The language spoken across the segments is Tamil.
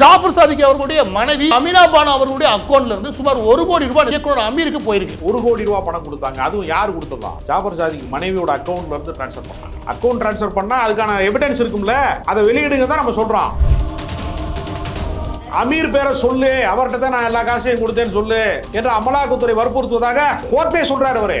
ஜாஃபர் சாதிக் அவர்களுடைய மனைவி அமினா பானு அவர்களுடைய அக்கௌண்ட்ல இருந்து சுமார் ஒரு கோடி ரூபாய் இயக்குனர் அமீருக்கு போயிருக்கு. ஒரு கோடி ரூபா பணம் கொடுத்தாங்க. அதுவும் யார் கொடுத்ததா? ஜாஃபர் சாதிக் மனைவியோட அக்கௌண்ட்ல இருந்து ட்ரான்ஸ்ஃபர் பண்ணாங்க. அக்கௌண்ட் ட்ரான்ஸ்ஃபர் பண்ணா அதுக்கான எவிடன்ஸ் இருக்கும்ல? அதை வெளியிடுங்க தான் நம்ம சொல்றோம். அமீர் பேரை சொல்லு. அவர்கிட்ட தான் நான் எல்லா காசையும் கொடுத்தேன்னு சொல்லு. என்று அமலாக்கத்துறை வற்புறுத்துவதாக கோர்ட்டே சொல்றாரு அவரு.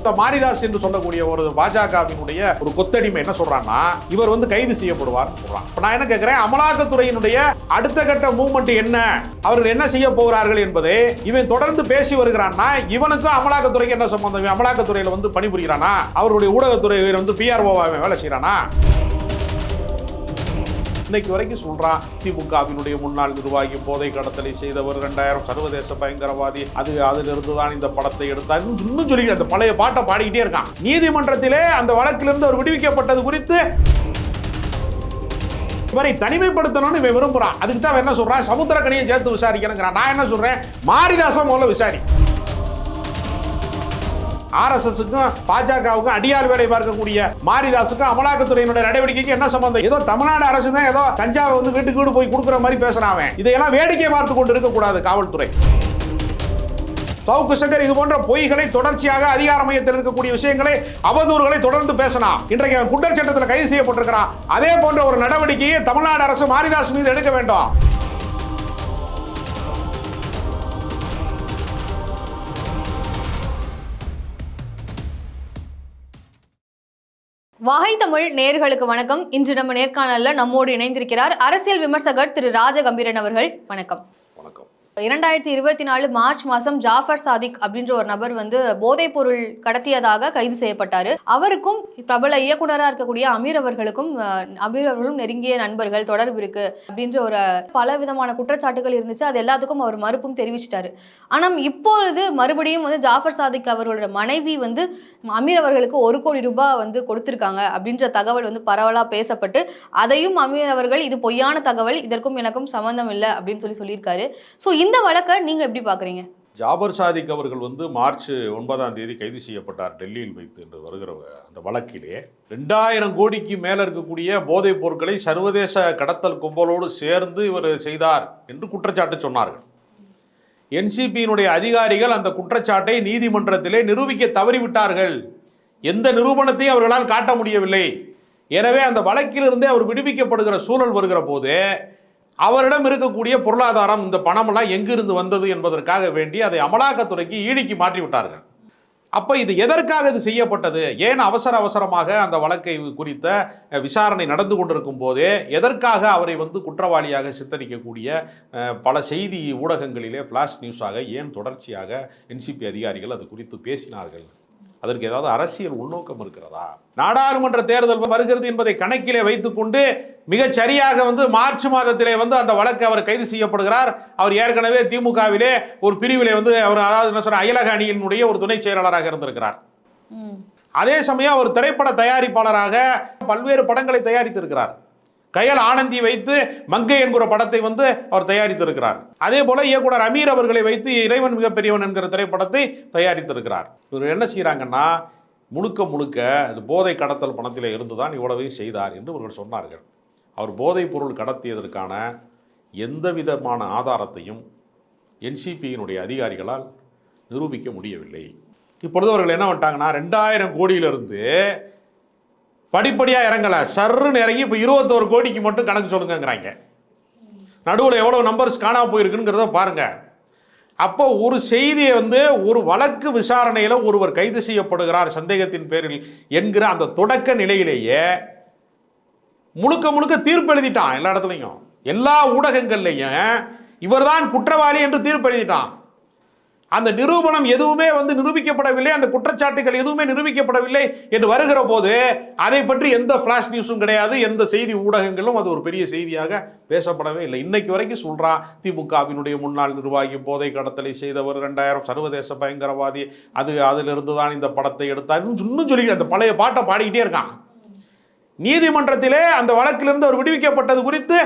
இந்த மாரிதாஸ் என்று சொல்லக்கூடிய ஒரு பாஜகவினுடைய ஒரு கொத்தடிமை என்ன சொல்றான்னா இவர் வந்து கைது செய்யப்படுவார் சொல்றான். நான் என்ன கேட்கிறேன் அமலாக்கத்துறையினுடைய அடுத்த கட்ட மூவ்மெண்ட் என்ன? அவர்கள் என்ன செய்ய போகிறார்கள் என்பதை இவன் தொடர்ந்து பேசி வருகிறான்னா இவனுக்கும் அமலாக்கத்துறைக்கு என்ன சம்பந்தம்? அமலாக்கத்துறையில் அமலாக்கத்துறையில வந்து பணிபுரிகிறானா? அவருடைய ஊடகத்துறை வந்து பிஆர்ஓவா வேலை செய்யறானா இன்னைக்கு வரைக்கும் சொல்றான் திமுகவினுடைய முன்னாள் நிர்வாகி போதை கடத்தலை செய்தவர் ரெண்டாயிரம் சர்வதேச பயங்கரவாதி. அது அதிலிருந்து தான் இந்த படத்தை எடுத்தார். இன்னும் சொல்லி அந்த பழைய பாட்டை பாடிக்கிட்டே இருக்கான். நீதிமன்றத்திலே அந்த வழக்கிலிருந்து அவர் விடுவிக்கப்பட்டது குறித்து இவரை தனிமைப்படுத்தணும்னு இவன் விரும்புறான். அதுக்கு தான் என்ன சொல்றான்? சமுத்திரக்கணியை சேர்த்து விசாரிக்கணுங்கிறான். நான் என்ன சொல்றேன்? மாரிதாசம் முதல்ல விசாரி. ஆர்எஸ்எஸ்க்கும் பாஜகவுக்கும் அடியார் வேலை பார்க்கக்கூடிய மாரிதாஸுக்கும் அமலாக்கத்துறையினுடைய நடவடிக்கைக்கு என்ன சம்பந்தம்? ஏதோ தமிழ்நாடு அரசு தான் ஏதோ கஞ்சாவை வந்து வீட்டுக்கு வீடு போய் கொடுக்குற மாதிரி பேசுறான் அவன். இதையெல்லாம் வேடிக்கை பார்த்து கொண்டு இருக்கக்கூடாது காவல்துறை. சவுக்கு சங்கர் இது போன்ற பொய்களை தொடர்ச்சியாக அதிகார மையத்தில் இருக்கக்கூடிய விஷயங்களை அவதூறுகளை தொடர்ந்து பேசலாம் இன்றைக்கு அவன் குண்டர் சட்டத்தில் கைது செய்யப்பட்டிருக்கிறான். அதே போன்ற ஒரு நடவடிக்கையை தமிழ்நாடு அரசு மாரிதாஸ் மீது எடுக்க வேண்டும். வகை தமிழ் நேர்களுக்கு வணக்கம். இன்று நம்ம நேர்காணல்ல நம்மோடு இணைந்திருக்கிறார் அரசியல் விமர்சகர் திரு ராஜகம்பீரன் அவர்கள். வணக்கம். வணக்கம் இரண்டாயிரத்தி இருபத்தி நாலு மார்ச் மாதம் ஜாஃபர் சாதிக் அப்படின்ற ஒரு நபர் வந்து போதைப் பொருள் கடத்தியதாக கைது செய்யப்பட்டார். அவருக்கும் பிரபல இயக்குனராக இருக்கக்கூடிய அமீர் அவர்களுக்கும் அமீர் அவர்களும் நெருங்கிய நண்பர்கள் தொடர்பு இருக்கு அப்படின்ற ஒரு பல விதமான குற்றச்சாட்டுகள் இருந்துச்சு. அது எல்லாத்துக்கும் அவர் மறுப்பும் தெரிவிச்சிட்டாரு. ஆனால் இப்பொழுது மறுபடியும் வந்து ஜாஃபர் சாதிக் அவர்களோட மனைவி வந்து அமீர் அவர்களுக்கு ஒரு கோடி ரூபாய் வந்து கொடுத்துருக்காங்க அப்படின்ற தகவல் வந்து பரவலாக பேசப்பட்டு அதையும் அமீர் அவர்கள் இது பொய்யான தகவல் இதற்கும் எனக்கும் சம்மந்தம் இல்லை அப்படின்னு சொல்லி சொல்லியிருக்காரு. ஸோ இந்த இந்த வழக்கை நீங்க எப்படி பாக்குறீங்க ஜாபர் சாதிக் அவர்கள் வந்து மார்ச் ஒன்பதாம் தேதி கைது செய்யப்பட்டார் டெல்லியில் வைத்து என்று வருகிற அந்த வழக்கிலே. ரெண்டாயிரம் கோடிக்கு மேலே இருக்கக்கூடிய போதைப் பொருட்களை சர்வதேச கடத்தல் கும்பலோடு சேர்ந்து இவர் செய்தார் என்று குற்றச்சாட்டு சொன்னார்கள். என்சிபியினுடைய அதிகாரிகள் அந்த குற்றச்சாட்டை நீதிமன்றத்திலே நிரூபிக்க தவறிவிட்டார்கள். எந்த நிரூபணத்தையும் அவர்களால் காட்ட முடியவில்லை. எனவே அந்த வழக்கிலிருந்தே அவர் விடுவிக்கப்படுகிற சூழல் வருகிற போது அவரிடம் இருக்கக்கூடிய பொருளாதாரம் இந்த பணமெல்லாம் எங்கிருந்து வந்தது என்பதற்காக வேண்டி அதை அமலாக்கத்துறைக்கு ஈடிக்கு மாற்றி விட்டார்கள் அப்போ இது எதற்காக இது செய்யப்பட்டது? ஏன் அவசர அவசரமாக அந்த வழக்கை குறித்த விசாரணை நடந்து கொண்டிருக்கும் போதே எதற்காக அவரை வந்து குற்றவாளியாக சித்தரிக்கக்கூடிய பல செய்தி ஊடகங்களிலே ஃப்ளாஷ் நியூஸாக ஏன் தொடர்ச்சியாக என்சிபி அதிகாரிகள் அது குறித்து பேசினார்கள்? அதற்கு ஏதாவது அரசியல் உள்நோக்கம் இருக்கிறதா? நாடாளுமன்ற தேர்தல் வருகிறது என்பதை கணக்கிலே வைத்துக்கொண்டு மிகச் சரியாக வந்து மார்ச் மாதத்திலே வந்து அந்த வழக்கு அவர் கைது செய்யப்படுகிறார். அவர் ஏற்கனவே திமுகவிலே ஒரு பிரிவிலே வந்து அவர் அதாவது என்ன சொல்ற அயலக அணியினுடைய ஒரு துணை செயலாளராக இருந்திருக்கிறார். அதே சமயம் அவர் திரைப்பட தயாரிப்பாளராக பல்வேறு படங்களை தயாரித்திருக்கிறார். கயல் ஆனந்தி வைத்து மங்கை என்கிற படத்தை வந்து அவர் தயாரித்திருக்கிறார். அதே போல இயக்குனர் அமீர் அவர்களை வைத்து இறைவன் மிகப்பெரியவன் என்கிற திரைப்படத்தை தயாரித்திருக்கிறார். இவர் என்ன செய்கிறாங்கன்னா முழுக்க முழுக்க அது போதை கடத்தல் பணத்தில் இருந்து தான் இவ்வளவையும் செய்தார் என்று இவர்கள் சொன்னார்கள். அவர் போதைப் பொருள் கடத்தியதற்கான எந்த விதமான ஆதாரத்தையும் என்சிபியினுடைய அதிகாரிகளால் நிரூபிக்க முடியவில்லை. இப்பொழுது அவர்கள் என்ன பண்ணிட்டாங்கன்னா ரெண்டாயிரம் கோடியிலிருந்து படிப்படியாக இறங்கலை. சர்ருன்னு இறங்கி இப்போ இருபத்தோரு கோடிக்கு மட்டும் கணக்கு சொல்லுங்கங்கிறாங்க. நடுவில் எவ்வளோ நம்பர்ஸ் காணாம போயிருக்குங்கிறத பாருங்க. அப்போ ஒரு செய்தியை வந்து ஒரு வழக்கு விசாரணையில் ஒருவர் கைது செய்யப்படுகிறார் சந்தேகத்தின் பேரில் என்கிற அந்த தொடக்க நிலையிலேயே முழுக்க முழுக்க தீர்ப்பு எழுதிட்டான் எல்லா இடத்துலையும். எல்லா ஊடகங்கள்லையும் இவர்தான் குற்றவாளி என்று தீர்ப்பு எழுதிட்டான். அந்த நிரூபணம் எதுவுமே வந்து நிரூபிக்கப்படவில்லை அந்த குற்றச்சாட்டுகள் எதுவுமே நிரூபிக்கப்படவில்லை என்று வருகிற போது அதை பற்றி எந்த ஃபிளாஷ் நியூஸும் கிடையாது எந்த செய்தி ஊடகங்களும் அது ஒரு பெரிய செய்தியாக பேசப்படவே இல்லை. இன்னைக்கு வரைக்கும் சொல்கிறான் திமுகவினுடைய முன்னாள் நிர்வாகி போதை கடத்தலை செய்தவர் ரெண்டாயிரம் சர்வதேச பயங்கரவாதி அது அதிலிருந்து தான் இந்த படத்தை எடுத்தார். இன்னும் சொல்லி அந்த பழைய பாட்டை பாடிக்கிட்டே இருக்கான். நீதிமன்றத்திலே அந்த வழக்கிலிருந்து அவர் விடுவிக்கப்பட்டது குறித்து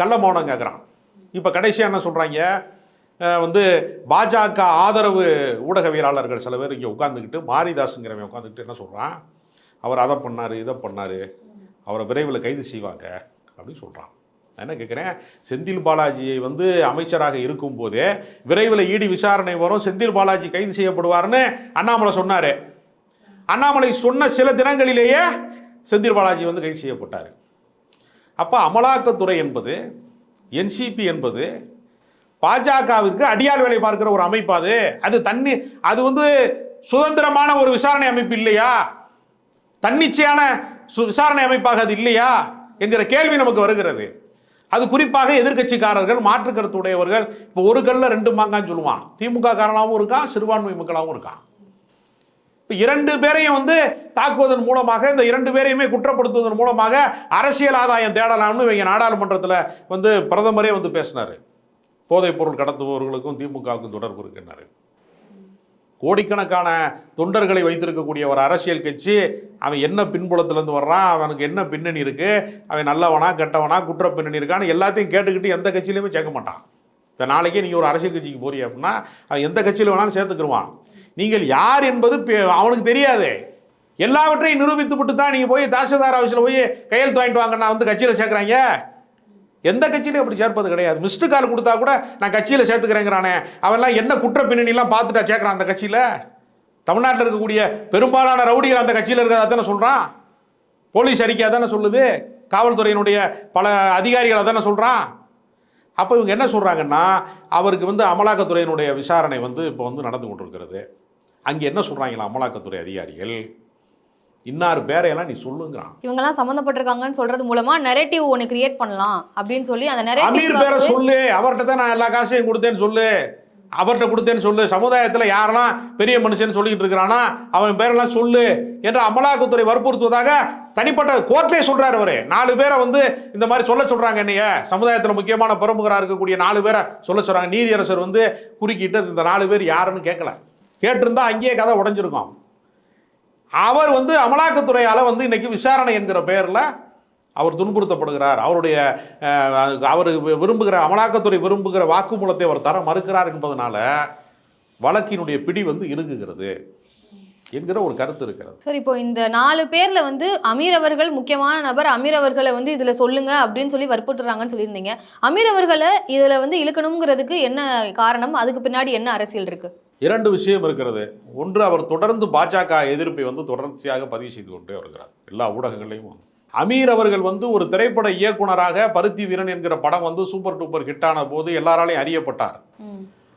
கள்ள மௌனம் கேட்குறான் இப்போ கடைசியாக என்ன சொல்கிறாங்க வந்து பாஜக ஆதரவு ஊடகவியலாளர்கள் சில பேர் இங்கே உட்காந்துக்கிட்டு மாரிதாஸுங்கிறவன் உட்காந்துக்கிட்டு என்ன சொல்கிறான் அவர் அதை பண்ணார் இதை பண்ணார். அவரை விரைவில் கைது செய்வாங்க அப்படின்னு சொல்கிறான் நான் என்ன கேட்குறேன்? செந்தில் பாலாஜியை வந்து அமைச்சராக இருக்கும்போதே விரைவில் ஈடி விசாரணை வரும் செந்தில் பாலாஜி கைது செய்யப்படுவார்னு அண்ணாமலை சொன்னார். அண்ணாமலை சொன்ன சில தினங்களிலேயே செந்தில் பாலாஜி வந்து கைது செய்யப்பட்டார். அப்போ அமலாக்கத்துறை என்பது என்சிபி என்பது பாஜகவிற்கு அடியாள் வேலை பார்க்கிற ஒரு அமைப்பு அது. அது தண்ணி அது வந்து சுதந்திரமான ஒரு விசாரணை அமைப்பு இல்லையா? தன்னிச்சையான சு- விசாரணை அமைப்பாக அது இல்லையா? என்கிற கேள்வி நமக்கு வருகிறது. அது குறிப்பாக எதிர்க்கட்சிக்காரர்கள் மாற்று கருத்து உடையவர்கள் இப்போ ஒரு கல்ல ரெண்டு மாங்கான்னு சொல்லுவான் திமுக காரனாகவும் இருக்கான் சிறுபான்மை மக்களாகவும் இருக்கான் இப்போ இரண்டு பேரையும் வந்து தாக்குவதன் மூலமாக இந்த இரண்டு பேரையுமே குற்றப்படுத்துவதன் மூலமாக அரசியல் ஆதாயம் தேடலாம்னு இவங்க நாடாளுமன்றத்தில் வந்து பிரதமரே வந்து பேசினார். போதைப் பொருள் கடத்துபவர்களுக்கும் திமுகவுக்கும் தொடர்பு இருக்கின்றார் கோடிக்கணக்கான தொண்டர்களை வைத்திருக்கக்கூடிய ஒரு அரசியல் கட்சி அவன் என்ன பின்புலத்திலேருந்து வர்றான் அவனுக்கு என்ன பின்னணி இருக்குது அவன் நல்லவனா கெட்டவனா குற்ற பின்னணி இருக்கான்னு எல்லாத்தையும் கேட்டுக்கிட்டு எந்த கட்சியிலையுமே சேர்க்க மாட்டான். இப்போ நாளைக்கே நீங்கள் ஒரு அரசியல் கட்சிக்கு போறீங்க அப்படின்னா அவன் எந்த கட்சியில் வேணாலும் சேர்த்துக்கிருவான். நீங்கள் யார் என்பது பெ- அவனுக்கு தெரியாது. எல்லாவற்றையும் நிரூபித்து விட்டு தான் நீங்கள் போய் தாசில்தார் ஆஃபீஸில் போய் கையெழுத்து வாங்கிட்டு வாங்க நான் வந்து கட்சியில் சேர்க்குறாங்க. எந்த கட்சியிலையும் அப்படி சேர்ப்பது கிடையாது. மிஸ்டு கால் கொடுத்தா கூட நான் கட்சியில் சேர்த்துக்கிறேங்கிறானே. அவெல்லாம் என்ன குற்ற பின்னணிலாம் பார்த்துட்டா சேர்க்குறான் அந்த கட்சியில்? தமிழ்நாட்டில் இருக்கக்கூடிய பெரும்பாலான ரவுடிகள் அந்த கட்சியில் இருக்கிறதா தானே சொல்கிறான் போலீஸ் அறிக்கை தானே சொல்லுது? காவல்துறையினுடைய பல அதிகாரிகள் தானே சொல்கிறான் அப்போ இவங்க என்ன சொல்கிறாங்கன்னா அவருக்கு வந்து அமலாக்கத்துறையினுடைய விசாரணை வந்து இப்போ வந்து நடந்து கொண்டிருக்கிறது. அங்கே என்ன சொல்கிறாங்களா அமலாக்கத்துறை அதிகாரிகள்? இன்னார் பேரையெல்லாம் நீ சொல்லுங்கிறான். இவங்கெல்லாம் சம்மந்தப்பட்டிருக்காங்கன்னு சொல்றது மூலமா நெரேட்டிவ் ஒன்று கிரியேட் பண்ணலாம் அப்படின்னு சொல்லி அந்த அமீர் பேரை நெரேட்டிவ் சொல்லு அவர்கிட்ட தான் நான் எல்லா காசையும் கொடுத்தேன்னு சொல்லு. அவர்கிட்ட கொடுத்தேன்னு சொல்லு. சமுதாயத்தில் யாரெல்லாம் பெரிய மனுஷன் சொல்லிக்கிட்டு இருக்கிறானா அவன் பேரெல்லாம் சொல்லு என்று அமலாக்கத்துறை வற்புறுத்துவதாக தனிப்பட்ட கோர்ட்லேயே சொல்றாரு அவரு. நாலு பேரை வந்து இந்த மாதிரி சொல்ல சொல்றாங்க என்னைய. சமுதாயத்தில் முக்கியமான பிரமுகராக இருக்கக்கூடிய நாலு பேரை சொல்ல சொல்றாங்க. நீதியரசர் வந்து குறுக்கிட்டு இந்த நாலு பேர் யாருன்னு கேட்கல. கேட்டிருந்தா அங்கேயே கதை உடைஞ்சிருக்கும். அவர் வந்து அமலாக்கத்துறையால் வந்து இன்னைக்கு விசாரணை என்கிற பெயரில் அவர் துன்புறுத்தப்படுகிறார். அவருடைய அவர் விரும்புகிற அமலாக்கத்துறை விரும்புகிற வாக்குமூலத்தை அவர் தர மறுக்கிறார் என்பதனால வழக்கினுடைய பிடி வந்து இறுகுகிறது என்கிற ஒரு கருத்து இருக்கிறது. சரி இப்போ இந்த நாலு பேர்ல வந்து அமீர் அவர்கள் முக்கியமான நபர் அமீர் அவர்களை வந்து இதுல சொல்லுங்க அப்படின்னு சொல்லி வற்புறுத்துறாங்கன்னு சொல்லியிருந்தீங்க. அமீர் அவர்களை இதுல வந்து இழுக்கணுங்கிறதுக்கு என்ன காரணம்? அதுக்கு பின்னாடி என்ன அரசியல் இருக்கு? இரண்டு விஷயம் இருக்கிறது. ஒன்று அவர் தொடர்ந்து பாஜக எதிர்ப்பை வந்து தொடர்ச்சியாக பதிவு செய்து கொண்டே வருகிறார். எல்லா ஊடகங்களையும். அமீர் அவர்கள் வந்து ஒரு திரைப்பட இயக்குனராக பருத்தி வீரன் என்கிற படம் வந்து சூப்பர் டூப்பர் ஹிட்டான போது எல்லாராலையும் அறியப்பட்டார்.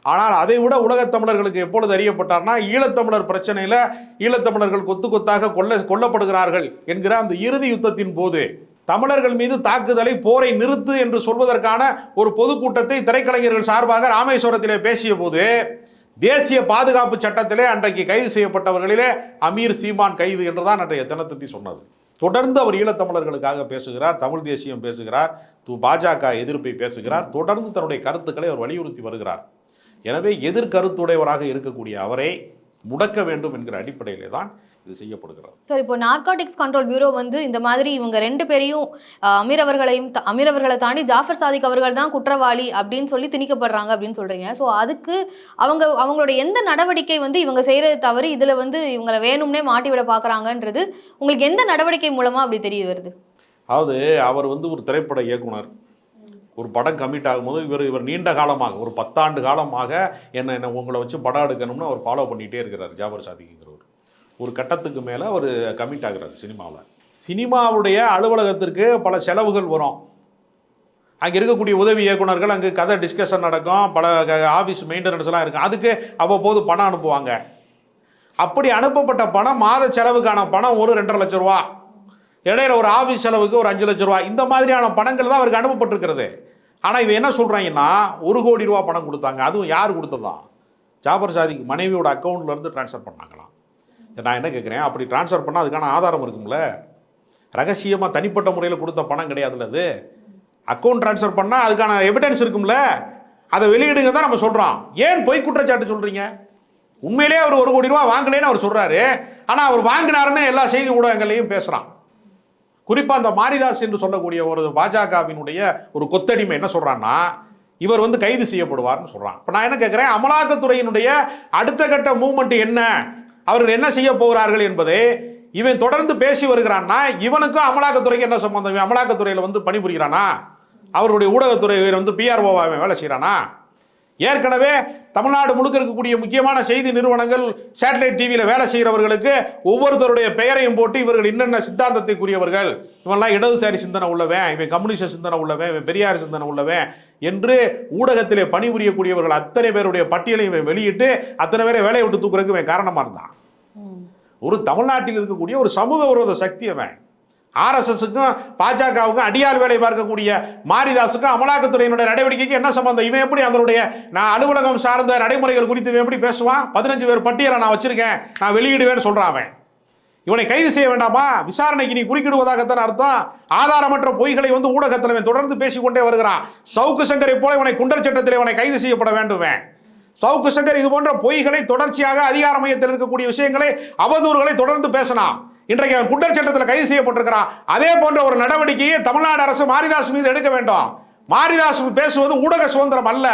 ஆனால் அதை விட உலகத் தமிழர்களுக்கு எப்பொழுது அறியப்பட்டார்னா ஈழத்தமிழர் பிரச்சனையில ஈழத்தமிழர்கள் கொத்து கொத்தாக கொல்ல கொல்லப்படுகிறார்கள் என்கிற அந்த இறுதி யுத்தத்தின் போது தமிழர்கள் மீது தாக்குதலை போரை நிறுத்து என்று சொல்வதற்கான ஒரு பொதுக்கூட்டத்தை திரைக்கலைஞர்கள் சார்பாக ராமேஸ்வரத்திலே பேசிய போது தேசிய பாதுகாப்பு சட்டத்திலே அன்றைக்கு கைது செய்யப்பட்டவர்களிலே அமீர் சீமான் கைது என்றுதான் அன்றைய தினத்தந்தி சொன்னது. தொடர்ந்து அவர் ஈழத்தமிழர்களுக்காக பேசுகிறார் தமிழ் தேசியம் பேசுகிறார் தூ பாஜக எதிர்ப்பை பேசுகிறார் தொடர்ந்து தன்னுடைய கருத்துக்களை அவர் வலியுறுத்தி வருகிறார். எனவே எதிர்கருத்துடையவராக இருக்கக்கூடிய அவரை முடக்க வேண்டும் என்கிற அடிப்படையிலே தான் இது செய்யப்படுகிறது. சார் இப்போ நார்காட்டிக்ஸ் கண்ட்ரோல் பியூரோ வந்து இந்த மாதிரி இவங்க ரெண்டு பேரையும் அமீர் அவர்களையும் அமீர் அவர்களை தாண்டி ஜாஃபர் சாதிக் அவர்கள் தான் குற்றவாளி அப்படின்னு சொல்லி திணிக்கப்படுறாங்க அப்படின்னு சொல்றீங்க. ஸோ அதுக்கு அவங்க அவங்களோட எந்த நடவடிக்கை வந்து இவங்க செய்யறது தவறு இதுல வந்து இவங்களை வேணும்னே மாட்டி விட பாக்குறாங்கன்றது உங்களுக்கு எந்த நடவடிக்கை மூலமா அப்படி தெரிய வருது? அதாவது அவர் வந்து ஒரு திரைப்பட இயக்குனர். ஒரு படம் கமிட் ஆகும்போது இவர் இவர் நீண்ட காலமாக ஒரு பத்தாண்டு காலமாக என்ன என்ன உங்களை வச்சு படம் எடுக்கணும்னு அவர் ஃபாலோ பண்ணிகிட்டே இருக்கிறார் ஜாபர் சாதிக்குங்கிறவர் ஒரு கட்டத்துக்கு மேலே அவர் கமிட் ஆகிறார் சினிமாவில். சினிமாவுடைய அலுவலகத்திற்கு பல செலவுகள் வரும். அங்கே இருக்கக்கூடிய உதவி இயக்குனர்கள் அங்கே கதை டிஸ்கஷன் நடக்கும் பல ஆஃபீஸ் மெயின்டெனன்ஸ்லாம் இருக்கும். அதுக்கு அவ்வப்போது பணம் அனுப்புவாங்க. அப்படி அனுப்பப்பட்ட பணம் மாத செலவுக்கான பணம் ஒரு ரெண்டரை லட்ச ரூபா. இடையில ஒரு ஆஃபீஸ் செலவுக்கு ஒரு அஞ்சு லட்ச ரூபா. இந்த மாதிரியான பணங்கள் தான் அவருக்கு அனுப்பப்பட்டிருக்கிறது. ஆனால் இவன் என்ன சொல்கிறாங்கன்னா ஒரு கோடி ரூபா பணம் கொடுத்தாங்க. அதுவும் யார் கொடுத்ததா? ஜாபர் சாதிக்கு மனைவியோட அக்கௌண்ட்லேருந்து ட்ரான்ஸ்ஃபர் பண்ணாங்களாம் நான் என்ன கேட்குறேன்? அப்படி ட்ரான்ஸ்ஃபர் பண்ணால் அதுக்கான ஆதாரம் இருக்கும்ல. ரகசியமாக தனிப்பட்ட முறையில் கொடுத்த பணம் கிடையாதுல்ல அது. அக்கௌண்ட் ட்ரான்ஸ்ஃபர் பண்ணால் அதுக்கான எவிடன்ஸ் இருக்கும்ல. அதை வெளியிடுங்க தான் நம்ம சொல்கிறோம் ஏன் பொய் குற்றச்சாட்டு சொல்கிறீங்க உண்மையிலேயே அவர் ஒரு கோடி ரூபா வாங்கலைன்னு அவர் சொல்கிறாரு ஆனால் அவர் வாங்கினாருன்னு எல்லா செய்தி ஊடகங்களையும் பேசுகிறான் குறிப்பாக அந்த மாரிதாஸ் என்று சொல்லக்கூடிய ஒரு பாஜகவினுடைய ஒரு கொத்தடிமை என்ன சொல்கிறான்னா இவர் வந்து கைது செய்யப்படுவார்னு சொல்கிறான் இப்போ நான் என்ன கேட்குறேன்? அமலாக்கத்துறையினுடைய அடுத்த கட்ட மூவ்மெண்ட் என்ன? அவர்கள் என்ன செய்ய போகிறார்கள் என்பதை இவன் தொடர்ந்து பேசி வருகிறான்னா இவனுக்கும் அமலாக்கத்துறைக்கு என்ன சம்பந்தம்? இவன் அமலாக்கத்துறையில் வந்து பணிபுரிகிறானா? அவருடைய ஊடகத்துறை வந்து பிஆர்ஓவா வேலை செய்கிறானா ஏற்கனவே தமிழ்நாடு முழுக்க இருக்கக்கூடிய முக்கியமான செய்தி நிறுவனங்கள் சேட்டலைட் டிவியில் வேலை செய்கிறவர்களுக்கு ஒவ்வொருத்தருடைய பெயரையும் போட்டு இவர்கள் என்னென்ன சித்தாந்தத்தைக்குரியவர்கள் இவன்லாம் இடதுசாரி சிந்தனை உள்ளவன் இவன் கம்யூனிஸ்ட் சிந்தனை உள்ளவன் இவன் பெரியார் சிந்தனை உள்ளவன் என்று ஊடகத்திலே பணிபுரியக்கூடியவர்கள் அத்தனை பேருடைய பட்டியலையும் இவன் வெளியிட்டு அத்தனை பேரை வேலையை விட்டு தூக்குறதுக்கு இவன் காரணமாக இருந்தான். ஒரு தமிழ்நாட்டில் இருக்கக்கூடிய ஒரு சமூக விரோத சக்தி அவன். ஆர்எஸ்எஸ்க்கும் பாஜகவுக்கும் அடியார் வேலை பார்க்கக்கூடிய மாரிதாஸுக்கும் அமலாக்கத்துறையினுடைய நடவடிக்கைக்கு என்ன சம்பந்தம்? இவன் எப்படி அதனுடைய நான் அலுவலகம் சார்ந்த நடைமுறைகள் குறித்து இவன் எப்படி பேசுவான்? பதினஞ்சு பேர் பட்டியலை நான் வச்சிருக்கேன் நான் வெளியிடுவேன்னு சொல்றான் அவன். இவனை கைது செய்ய வேண்டாமா? விசாரணைக்கு நீ குறுக்கிடுவதாகத்தான் அர்த்தம். ஆதாரமற்ற பொய்களை வந்து ஊடகத்தில் தொடர்ந்து பேசிக்கொண்டே வருகிறான். சவுக்கு சங்கரை போல இவனை குண்டர் சட்டத்தில் இவனை கைது செய்யப்பட வேண்டுமே. சவுக்கு சங்கர் இது போன்ற பொய்களை தொடர்ச்சியாக அதிகார மையத்தில் இருக்கக்கூடிய விஷயங்களை அவதூறுகளை தொடர்ந்து பேசலாம் இன்றைக்கு அவன் குண்டர் சட்டத்தில் கைது செய்யப்பட்டிருக்கிறான். அதே போன்ற ஒரு நடவடிக்கையை தமிழ்நாடு அரசு மாரிதாஸ் மீது எடுக்க வேண்டும். மாரிதாஸ் பேசுவது ஊடக சுதந்திரம் அல்ல.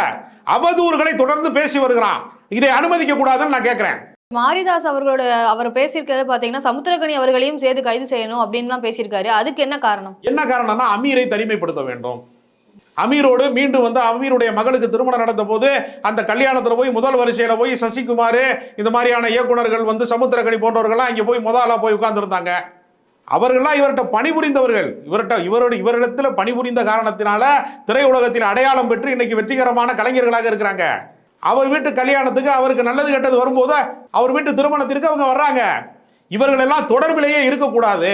அவதூறுகளை தொடர்ந்து பேசி வருகிறான். இதை அனுமதிக்க கூடாதுன்னு நான் கேட்கிறேன். மாரிதாஸ் அவர்களோட அவர் பேசியிருக்கிறது பாத்தீங்கன்னா சமுத்திரகனி அவர்களையும் சேர்த்து கைது செய்யணும் அப்படின்லாம் பேசியிருக்காரு. அதுக்கு என்ன காரணம்? என்ன காரணம்னா அமீரை தனிமைப்படுத்த வேண்டும். அமீரோடு மீண்டும் வந்து அமீருடைய மகளுக்கு திருமணம் நடந்த போது அந்த கல்யாணத்தில் போய் முதல் வரிசையில் போய் சசிகுமார் இந்த மாதிரியான இயக்குனர்கள் வந்து சமுத்திரக்கனி போன்றவர்கள்லாம் இங்கே போய் முதல்ல போய் உட்கார்ந்துருந்தாங்க. அவர்கள்லாம் இவர்கிட்ட பணிபுரிந்தவர்கள். இவர்கிட்ட இவரோட இவரிடத்தில் பணிபுரிந்த காரணத்தினால திரையுலகத்தில் அடையாளம் பெற்று இன்னைக்கு வெற்றிகரமான கலைஞர்களாக இருக்கிறாங்க. அவர் வீட்டு கல்யாணத்துக்கு அவருக்கு நல்லது கெட்டது வரும்போது அவர் வீட்டு திருமணத்திற்கு அவங்க வர்றாங்க. இவர்கள் எல்லாம் தொடர்பிலேயே இருக்கக்கூடாது.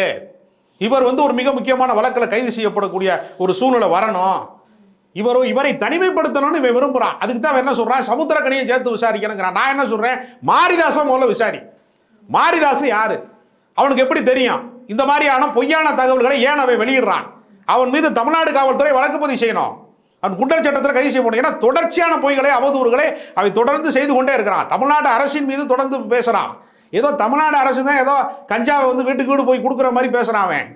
இவர் வந்து ஒரு மிக முக்கியமான வழக்கில் கைது செய்யப்படக்கூடிய ஒரு சூழ்நிலை வரணும். இவரும் இவரை தனிமைப்படுத்தணும்னு இவன் விரும்புறான். அதுக்கு தான் என்ன சொல்கிறான் சமுத்திரக்கனியை சேர்த்து விசாரிக்கணுங்கிறான். நான் என்ன சொல்கிறேன் மாரிதாசன் முதல்ல விசாரி. மாரிதாசன் யார்? அவனுக்கு எப்படி தெரியும்? இந்த மாதிரியான பொய்யான தகவல்களை ஏன் அவன் வெளியிடுறான்? அவன் மீது தமிழ்நாடு காவல்துறை வழக்கு பதிவு செய்யணும். அவன் குண்டர் சட்டத்தில் கைது செய்யப்படும் ஏன்னா தொடர்ச்சியான பொய்களை அவதூறுகளை அவை தொடர்ந்து செய்து கொண்டே இருக்கிறான். தமிழ்நாடு அரசின் மீது தொடர்ந்து பேசுகிறான் ஏதோ தமிழ்நாடு அரசு தான் ஏதோ கஞ்சாவை வந்து வீட்டுக்கு வீடு போய் கொடுக்குற மாதிரி பேசுகிறான் அவன்.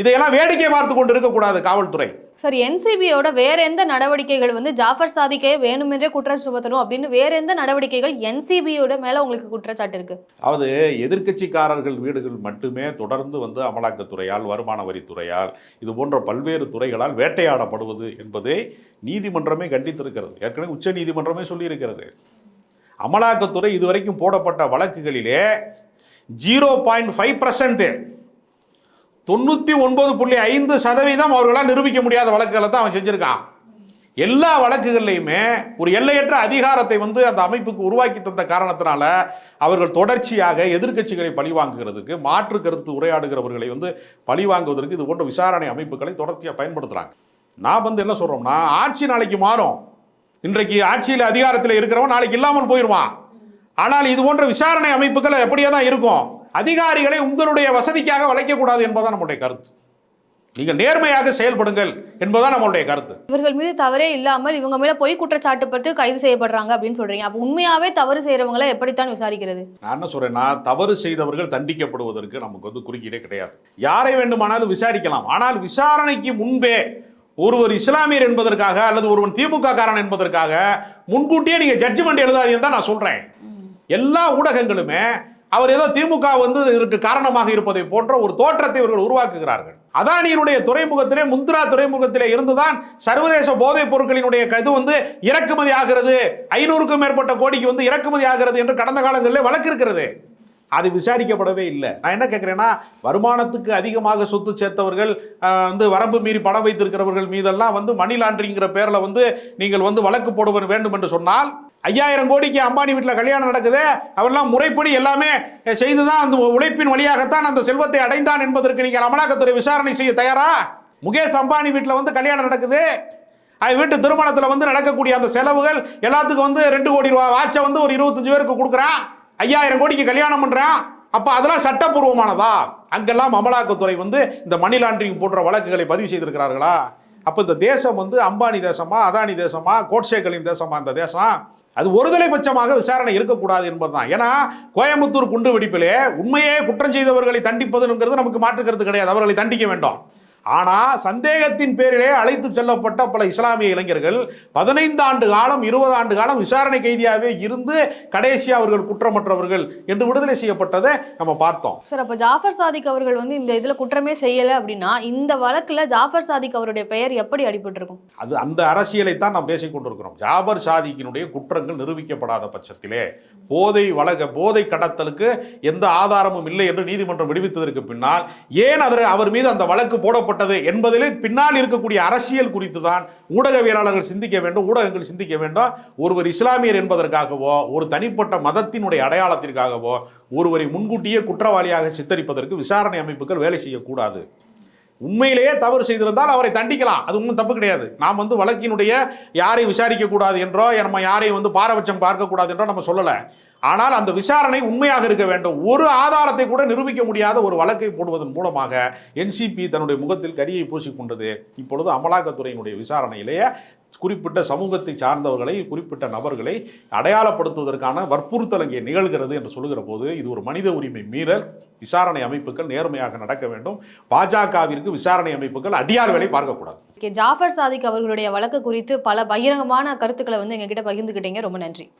இதையெல்லாம் வேடிக்கை பார்த்து கொண்டு இருக்கக்கூடாது காவல்துறை. சார் என்சிபியோட வேற எந்த நடவடிக்கைகள் வந்து ஜாஃபர் சாதிக்கே வேணுமென்றே குற்றம் சுமத்தணும் அப்படின்னு வேற எந்த நடவடிக்கைகள் என்சிபியோட மேல உங்களுக்கு குற்றச்சாட்டு இருக்கு? அதாவது எதிர்க்கட்சிக்காரர்கள் வீடுகள் மட்டுமே தொடர்ந்து வந்து அமலாக்கத்துறையால் வருமான வரித்துறையால் இது போன்ற பல்வேறு துறைகளால் வேட்டையாடப்படுவது என்பதை நீதிமன்றமே கண்டித்திருக்கிறது. ஏற்கனவே உச்ச நீதிமன்றமே சொல்லியிருக்கிறது. அமலாக்கத்துறை இதுவரைக்கும் போடப்பட்ட வழக்குகளிலே ஜீரோ பாயிண்ட் ஃபைவ் பர்சன்ட் தொண்ணூற்றி ஒன்பது புள்ளி ஐந்து சதவீதம் அவர்களால் நிரூபிக்க முடியாத வழக்குகளை தான் அவன் செஞ்சுருக்கான். எல்லா வழக்குகள்லையுமே ஒரு எல்லையற்ற அதிகாரத்தை வந்து அந்த அமைப்புக்கு உருவாக்கி தந்த காரணத்தினால அவர்கள் தொடர்ச்சியாக எதிர்க்கட்சிகளை பழிவாங்குகிறதுக்கு மாற்று கருத்து உரையாடுகிறவர்களை வந்து பழிவாங்குவதற்கு இது போன்ற விசாரணை அமைப்புகளை தொடர்ச்சியாக பயன்படுத்துகிறாங்க நான் வந்து என்ன சொல்கிறோம்னா ஆட்சி நாளைக்கு மாறும். இன்றைக்கு ஆட்சியில் அதிகாரத்தில் இருக்கிறவன் நாளைக்கு இல்லாமல் போயிடுவான். ஆனால் இது போன்ற விசாரணை அமைப்புகள் எப்படியே தான் இருக்கும்? அதிகாரிகளை உங்களுடைய வசதிக்காக வளைக்கக்கூடாது என்பதுதான் நம்முடைய கருத்து. நீங்கள் நேர்மையாக செயல்படுங்கள் என்பதுதான் நம்மளுடைய கருத்து. இவர்கள் மீது தவறே இல்லாமல் இவங்க மேல பொய் குற்றச்சாட்டுப்பட்டு கைது செய்யப்படுறாங்க அப்படின்னு சொல்றீங்க. அப்ப உண்மையாவே தவறு செய்யறவங்களை எப்படித்தான் விசாரிக்கிறது? நான் என்ன சொல்றேன்னா தவறு செய்தவர்கள் தண்டிக்கப்படுவதற்கு நமக்கு வந்து குறுக்கீடே கிடையாது. யாரை வேண்டுமானாலும் விசாரிக்கலாம். ஆனால் விசாரணைக்கு முன்பே ஒருவர் இஸ்லாமியர் என்பதற்காக அல்லது ஒருவன் திமுக காரன் என்பதற்காக முன்கூட்டியே நீங்க ஜட்ஜ்மெண்ட் எழுதாதீங்கன்னு தான் நான் சொல்றேன். எல்லா ஊடகங்களுமே அவர் ஏதோ திமுக வந்து இதற்கு காரணமாக இருப்பதை போன்ற ஒரு தோற்றத்தை இவர்கள் உருவாக்குகிறார்கள். அதானியினுடைய துறைமுகத்திலே முந்திரா துறைமுகத்திலே இருந்துதான் சர்வதேச போதைப் பொருட்களினுடைய இது வந்து இறக்குமதி ஆகிறது. ஐநூறுக்கும் மேற்பட்ட கோடிக்கு வந்து இறக்குமதி ஆகிறது என்று கடந்த காலங்களிலே வழக்கு இருக்கிறது. அது விசாரிக்கப்படவே இல்லை. நான் என்ன கேட்குறேன்னா வருமானத்துக்கு அதிகமாக சொத்து சேர்த்தவர்கள் வந்து வரம்பு மீறி பணம் வைத்திருக்கிறவர்கள் மீதெல்லாம் வந்து மணி லாண்டரிங்கிற பேரில் வந்து நீங்கள் வந்து வழக்கு போடுவது வேண்டும் என்று சொன்னால் ஐயாயிரம் கோடிக்கு அம்பானி வீட்டில் கல்யாணம் நடக்குது அவெல்லாம் முறைப்படி எல்லாமே செய்து தான் அந்த உழைப்பின் வழியாகத்தான் அந்த செல்வத்தை அடைந்தான் என்பதற்கு நீங்கள் அமலாக்கத்துறை விசாரணை செய்ய தயாரா? முகேஷ் அம்பானி வீட்டில் வந்து கல்யாணம் நடக்குது. அது வீட்டு திருமணத்தில் வந்து நடக்கக்கூடிய அந்த செலவுகள் எல்லாத்துக்கும் வந்து ரெண்டு கோடி ரூபா வாட்சை வந்து ஒரு இருபத்தஞ்சு பேருக்கு கொடுக்குறான். ஐயாயிரம் கோடிக்கு கல்யாணம் பண்ணுறான் அப்போ அதெல்லாம் சட்டப்பூர்வமானதா? அங்கெல்லாம் அமலாக்கத்துறை வந்து இந்த மணி லாண்டரிங் போன்ற வழக்குகளை பதிவு செய்திருக்கிறார்களா? அப்போ இந்த தேசம் வந்து அம்பானி தேசமா அதானி தேசமா கோட்சேக்களின் தேசமா இந்த தேசம்? அது ஒருதலைபட்சமாக விசாரணை இருக்கக்கூடாது என்பதுதான். ஏன்னா கோயம்புத்தூர் குண்டு வெடிப்பிலே உண்மையே குற்றம் செய்தவர்களை தண்டிப்பதுங்கிறது நமக்கு மாற்று கருத்து கிடையாது. அவர்களை தண்டிக்க வேண்டும். ஆனா சந்தேகத்தின் பேரிலே அழைத்து செல்லப்பட்ட பல இஸ்லாமிய இளைஞர்கள் பதினைந்து ஆண்டு காலம் இருபது ஆண்டு காலம் விசாரணை கைதியாகவே இருந்து கடைசி அவர்கள் குற்றமற்றவர்கள் என்று விடுதலை செய்யப்பட்டதை நம்ம பார்த்தோம். சார் அப்ப ஜாஃபர் சாதிக் அவர்கள் வந்து இந்த இதுல குற்றமே செய்யல அப்படின்னா இந்த வழக்குல ஜாஃபர் சாதிக் அவருடைய பெயர் எப்படி அடிபட்டிருக்கும்? அது அந்த அரசியலை தான் நாம் பேசிக் கொண்டிருக்கிறோம். ஜாபர் சாதிக்கினுடைய குற்றங்கள் நிரூபிக்கப்படாத பட்சத்திலே போதை வழக்க போதை கடத்தலுக்கு எந்த ஆதாரமும் இல்லை என்று நீதிமன்றம் விடுவித்ததற்கு பின்னால் ஏன் அதில் அவர் மீது அந்த வழக்கு உருவாக்கப்பட்டது என்பதிலே பின்னால் இருக்கக்கூடிய அரசியல் குறித்து தான் ஊடகவியலாளர்கள் சிந்திக்க வேண்டும் ஊடகங்கள் சிந்திக்க வேண்டும். ஒருவர் இஸ்லாமியர் என்பதற்காகவோ ஒரு தனிப்பட்ட மதத்தினுடைய அடையாளத்திற்காகவோ ஒருவரை முன்கூட்டியே குற்றவாளியாக சித்தரிப்பதற்கு விசாரணை அமைப்புகள் வேலை செய்யக்கூடாது. உண்மையிலேயே தவறு செய்திருந்தால் அவரை தண்டிக்கலாம். அது ஒன்றும் தப்பு கிடையாது. நாம் வந்து வழக்கினுடைய யாரையும் விசாரிக்க கூடாது என்றோ நம்ம யாரையும் வந்து பாரபட்சம் பார்க்கக்கூடாது என்றோ நம்ம சொல்லலை. ஆனால் அந்த விசாரணை உண்மையாக இருக்க வேண்டும். ஒரு ஆதாரத்தை கூட நிரூபிக்க முடியாத ஒரு வழக்கை போடுவதன் மூலமாக என்சிபி தன்னுடைய முகத்தில் கரியை பூசிக்கொண்டது இப்பொழுது அமலாக்கத்துறையினுடைய விசாரணையிலேயே குறிப்பிட்ட சமூகத்தை சார்ந்தவர்களை குறிப்பிட்ட நபர்களை அடையாளப்படுத்துவதற்கான வற்புறுத்தல் அங்கே நிகழ்கிறது என்று சொல்லுகிற போது இது ஒரு மனித உரிமை மீறல் விசாரணை அமைப்புகள் நேர்மையாக நடக்க வேண்டும். பாஜகவிற்கு விசாரணை அமைப்புகள் அடியார் வேலை பார்க்கக்கூடாது. ஜாஃபர் சாதிக் அவர்களுடைய வழக்கு குறித்து பல பகிரங்கமான கருத்துக்களை வந்து எங்ககிட்ட பகிர்ந்துக்கிட்டீங்க. ரொம்ப நன்றி.